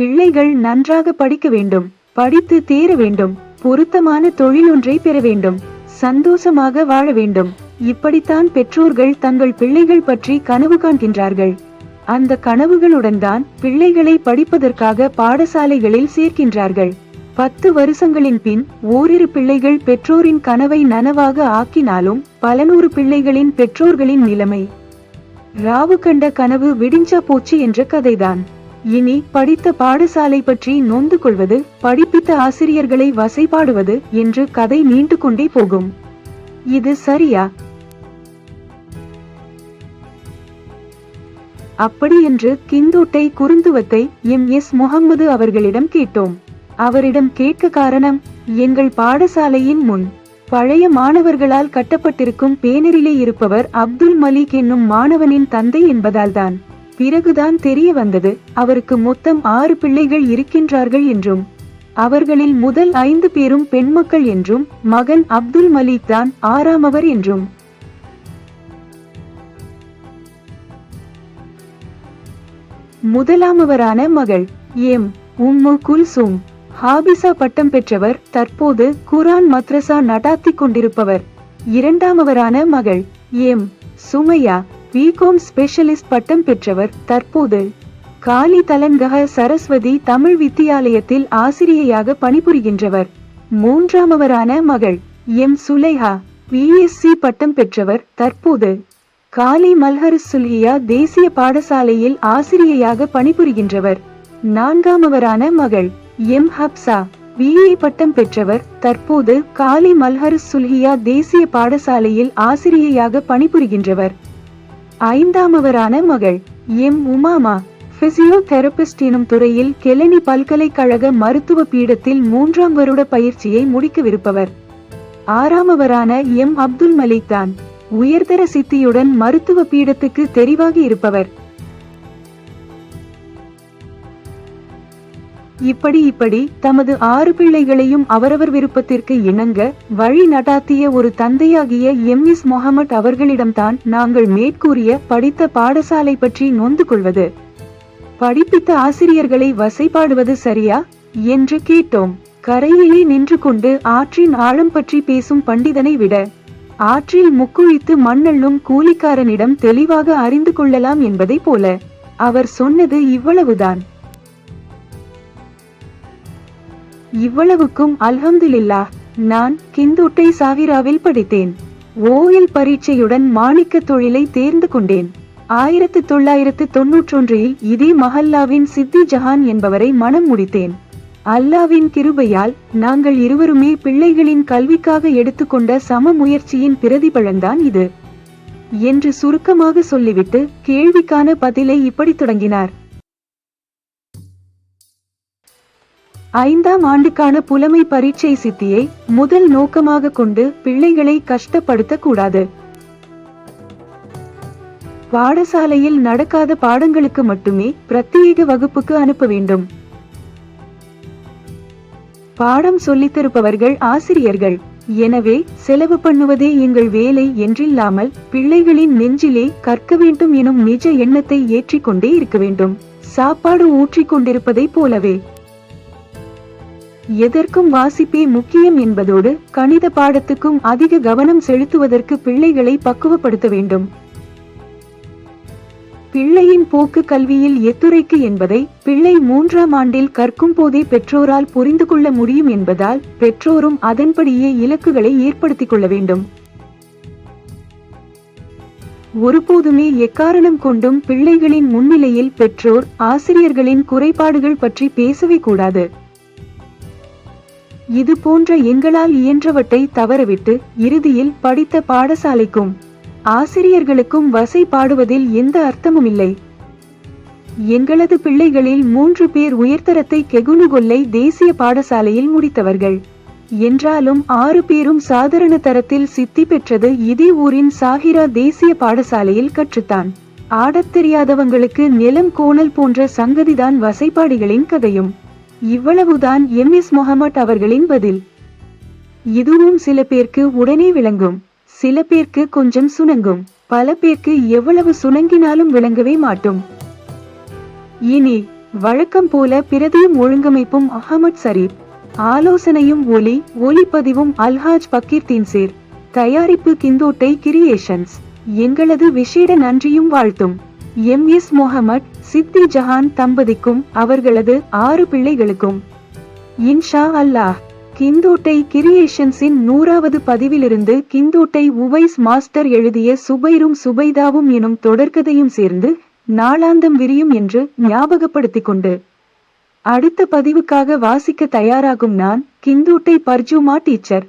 பிள்ளைகள் நன்றாக படிக்க வேண்டும் படித்து தேர வேண்டும் பொருத்தமான தொழில் ஒன்றை பெற வேண்டும் சந்தோஷமாக வாழ வேண்டும். இப்படித்தான் பெற்றோர்கள் தங்கள் பிள்ளைகள் பற்றி கனவு காண்கின்றார்கள். அந்த கனவுகளுடன் தான் பிள்ளைகளை படிப்பதற்காக பாடசாலைகளில் சேர்க்கின்றார்கள். பத்து வருஷங்களின் பின் ஓரிரு பிள்ளைகள் பெற்றோரின் கனவை நனவாக ஆக்கினாலும் பல நூறு பிள்ளைகளின் பெற்றோர்களின் நிலைமை. ராவு கண்ட கனவு விடிஞ்சா போச்சு என்ற கதைதான். இனி படித்த பாடசாலை பற்றி நொந்து கொள்வது படிப்பித்த ஆசிரியர்களை வசைபாடுவது என்று கதை நீண்டு கொண்டே போகும். இது சரியா? அப்படியென்று கிந்தோட்டை குறுந்துவத்தை எம். எஸ். முகம்மது அவர்களிடம் கேட்டோம். அவரிடம் கேட்க காரணம் எங்கள் பாடசாலையின் முன் பழைய மாணவர்களால் கட்டப்பட்டிருக்கும் பேனரிலே இருப்பவர் அப்துல் மலிக் என்னும் மாணவனின் தந்தை என்பதால்தான். பிறகுதான் தெரிய வந்தது. அவருக்கு மொத்தம் ஆறு பிள்ளைகள் இருக்கின்றார்கள் என்றும் அவர்களில் முதல் ஐந்து பேரும் பெண்மக்கள் என்றும் மகன் அப்துல் மலிக் தான் ஆறாமவர் என்றும். முதலாமவரான மகள் எம். உம்மு குல்சும். ஹாபிசா பட்டம் பெற்றவர் தற்போது குரான் மத்ரசா நடாத்தி கொண்டிருப்பவர். இரண்டாமவரான மகள் எம். சுமையா. பிகாம் ஸ்பெஷலிஸ்ட் பட்டம் பெற்றவர் தற்போது காலி தலன்கஹ சரஸ்வதி தமிழ் வித்தியாலயத்தில் ஆசிரியையாக பணிபுரிகின்றவர். மூன்றாமவரான மகள் எம். சுலைஹா பிஎஸ்சி பட்டம் பெற்றவர் தற்போது காலி மல்ஹர் சுல்ஹியா தேசிய பாடசாலையில் ஆசிரியையாக பணிபுரிகின்றவர். நான்காமவரான மகள் எம். ஹப்சா பிஏ பட்டம் பெற்றவர் தற்போது காலி மல்ஹர் சுல்ஹியா தேசிய பாடசாலையில் ஆசிரியையாக பணிபுரிகின்றவர். ஐந்தாமவரான மகள் எம் உமாமா. பிசியோதெரபிஸ்ட் எனும் துறையில் கெலனி பல்கலைக்கழக மருத்துவ பீடத்தில் மூன்றாம் வருட பயிற்சியை முடிக்கவிருப்பவர். ஆறாமவரான எம் அப்துல் மலிக் தான் உயர்தர சித்தியுடன் மருத்துவ பீடத்துக்கு தெரிவாகி இருப்பவர். இப்படி இப்படி தமது ஆறு பிள்ளைகளையும் அவரவர் விருப்பத்திற்கு இணங்க வழி நடாத்திய ஒரு தந்தையாகிய எம் எஸ் முகமட் அவர்களிடம்தான் நாங்கள் மேற்கூறிய படித்த பாடசாலை பற்றி நொந்து கொள்வது. படிப்பித்த ஆசிரியர்களை வசைபாடுவது சரியா? என்று கேட்டோம். கரையிலே நின்று கொண்டு ஆற்றின் ஆழம் பற்றி பேசும் பண்டிதனை விட ஆற்றில் முக்குழித்து மண்ணள்ளும் கூலிக்காரனிடம் தெளிவாக அறிந்து கொள்ளலாம் என்பதை போல. அவர் சொன்னது இவ்வளவுதான். இவ்வளவுக்கும் அல்ஹம்துலில்லா நான் கிந்துட்டை சாவிராவில் படித்தேன். ஓயில் பரீட்சையுடன் மாணிக்க தொழிலை தேர்ந்து கொண்டேன். ஆயிரத்து தொள்ளாயிரத்து தொன்னூற்றொன்றில் இதே மஹல்லாவின் சித்தி ஜஹான் என்பவரை மனம் முடித்தேன். அல்லாவின் கிருபையால் நாங்கள் இருவருமே பிள்ளைகளின் கல்விக்காக எடுத்துக்கொண்ட சம முயற்சியின் பிரதிபலன்தான் இது. என்று சுருக்கமாக சொல்லிவிட்டு கேள்விக்கான பதிலை இப்படி தொடங்கினார். ஐந்தாம் ஆண்டுக்கான புலமை பரீட்சை சித்தியை முதல் நோக்கமாக கொண்டு பிள்ளைகளை கஷ்டப்படுத்த கூடாது பாடசாலையில் நடக்காத பாடங்களுக்கு மட்டுமே பிரத்யேக வகுப்புக்கு அனுப்ப வேண்டும். பாடம் சொல்லித்தருப்பவர்கள் ஆசிரியர்கள். எனவே செலவு பண்ணுவதே எங்கள் வேலை என்றில்லாமல் பிள்ளைகளின் நெஞ்சிலே கற்க வேண்டும் எனும் நிஜ எண்ணத்தை ஏற்றிக்கொண்டே இருக்க வேண்டும். சாப்பாடு ஊற்றிக் கொண்டிருப்பதைப் போலவே. எதற்கும் வாசிப்பே முக்கியம் என்பதோடு கணித பாடத்துக்கும் அதிக கவனம் செலுத்துவதற்கு பிள்ளைகளை பக்குவப்படுத்த வேண்டும். பிள்ளையின் போக்கு கல்வியில் எத்துரைக்கு என்பதை பிள்ளை மூன்றாம் ஆண்டில் கற்கும் போதே பெற்றோரால் புரிந்து கொள்ள முடியும் என்பதால் பெற்றோரும் அதன்படியே இலக்குகளை ஏற்படுத்திக் கொள்ள வேண்டும். ஒருபோதுமே எக்காரணம் கொண்டும் பிள்ளைகளின் முன்னிலையில் பெற்றோர் ஆசிரியர்களின் குறைபாடுகள் பற்றி பேசவே கூடாது. இது போன்ற எங்களால் இயன்றவற்றை தவறவிட்டு இறுதியில் படித்த பாடசாலைக்கும் ஆசிரியர்களுக்கும் வசை பாடுவதில் எந்த அர்த்தமும் இல்லை எங்களது பிள்ளைகளில் மூன்று பேர் உயர்தரத்தை கெகுனுகொல்லை தேசிய பாடசாலையில் முடித்தவர்கள். என்றாலும் ஆறு பேரும் சாதாரண தரத்தில் சித்தி பெற்றது இதே ஊரின் சாஹிரா தேசிய பாடசாலையில் கற்றுத்தான். ஆடத் தெரியாதவங்களுக்கு நிலம் கோணல் போன்ற சங்கதிதான் வசைப்பாடிகளின் கதையும். இவ்வளவுதான் எம் எஸ் முகமட் அவர்களின் பதில். இதுவும் சில பேருக்கு உடனே விளங்கும். சில பேருக்கு கொஞ்சம் சுணங்கும். பல பேருக்கு எவ்வளவு சுணங்கினாலும் விளங்கவே மாட்டும். இனி வழக்கம் போல பிரதியும் ஒழுங்கமைப்பும் அகமத் சரீப் ஆலோசனையும் ஒலி ஒலிப்பதிவும் அல்ஹாஜ் பக்கீர் தீன்சேர் தயாரிப்பு கிந்தோட்டை கிரியேஷன்ஸ் எங்களது விசேட நன்றியும் வாழ்த்தும். எம் எஸ் முகமட் சித்தி ஜஹான் தம்பதிக்கும் அவர்களது ஆறு பிள்ளைகளுக்கும். இன்ஷா அல்லாஹ் கிந்தோட்டை கிரியேஷன்ஸின் நூறாவது பதிவிலிருந்து கிந்தோட்டை உவைஸ் மாஸ்டர் எழுதிய சுபைரும் சுபைதாவும் எனும் தொடர்கதையும் சேர்ந்து நாளாந்தம் விரியும் என்று ஞாபகப்படுத்திக் கொண்டு. அடுத்த பதிவுக்காக வாசிக்க தயாராகும் நான் கிந்தோட்டை பர்ஜுமா டீச்சர்.